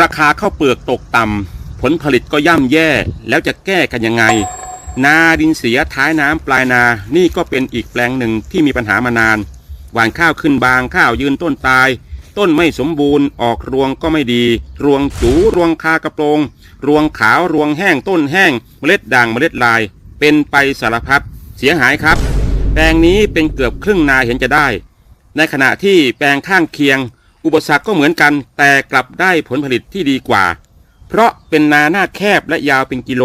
ราคาข้าวเปลือกตกต่ำผลผลิตก็ย่ำแย่แล้วจะแก้กันยังไง นาดินเสียท้ายน้ำปลายนานี่ก็เป็นอีกแปลงหนึ่งที่มีปัญหามานาน หว่านข้าวขึ้นบางข้าวยืนต้นตาย ต้นไม่สมบูรณ์ออกรวงก็ไม่ดี รวงจูรวงคากระโปรง รวงขาวรวงแห้งต้นแห้ง เมล็ดด่างเมล็ดลาย เป็นไปสารพัดเสียหายครับ แปลงนี้เป็นเกือบครึ่งนาเห็นจะได้ ในขณะที่แปลงข้างเคียง อุปสรรคก็เหมือนกันแต่กลับได้ผลผลิตที่ดีกว่า เพราะเป็นนาหน้าแคบและยาวเป็นกิโล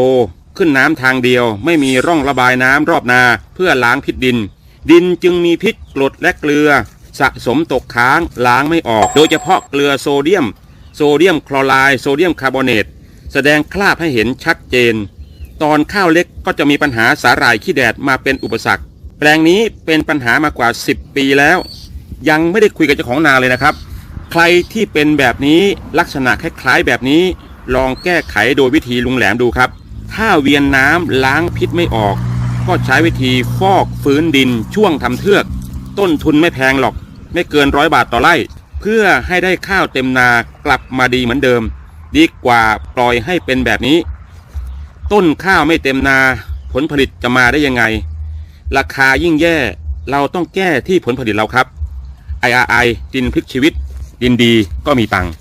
ขึ้นน้ำทางเดียว ไม่มีร่องระบายน้ำรอบนาเพื่อล้างพิษดิน ดินจึงมีพิษกรดและเกลือ สะสมตกค้างล้างไม่ออก โดยเฉพาะเกลือโซเดียม โซเดียมคลอไรด์โซเดียมคาร์บอเนตแสดงคราบให้เห็นชัดเจน ตอนข้าวเล็กก็จะมีปัญหาสาหร่ายขี้แดดมาเป็นอุปสรรค แปลงนี้เป็นปัญหามากว่า 10 ปีแล้ว ยังไม่ได้คุยกับเจ้าของนาเลยนะครับ ใครที่เป็นแบบนี้ลักษณะคล้ายๆแบบนี้ ลองแก้ไขโดยวิธีลุงแหลมดูครับ ถ้าเวียนน้ำล้างพิษไม่ออก ก็ใช้วิธีฟอกฟื้นดินช่วงทำเทือก ต้นทุนไม่แพงหรอก ไม่เกินร้อยบาทต่อไร่ เพื่อให้ได้ข้าวเต็มนากลับมาดีเหมือนเดิม ดีกว่าปล่อยให้เป็นแบบนี้ ต้นข้าวไม่เต็มนาผลผลิตจะมาได้ยังไง ราคายิ่งแย่เราต้องแก้ที่ผลผลิตเราครับ IRI ดินพลิกชีวิต ดินดีก็มีตังค์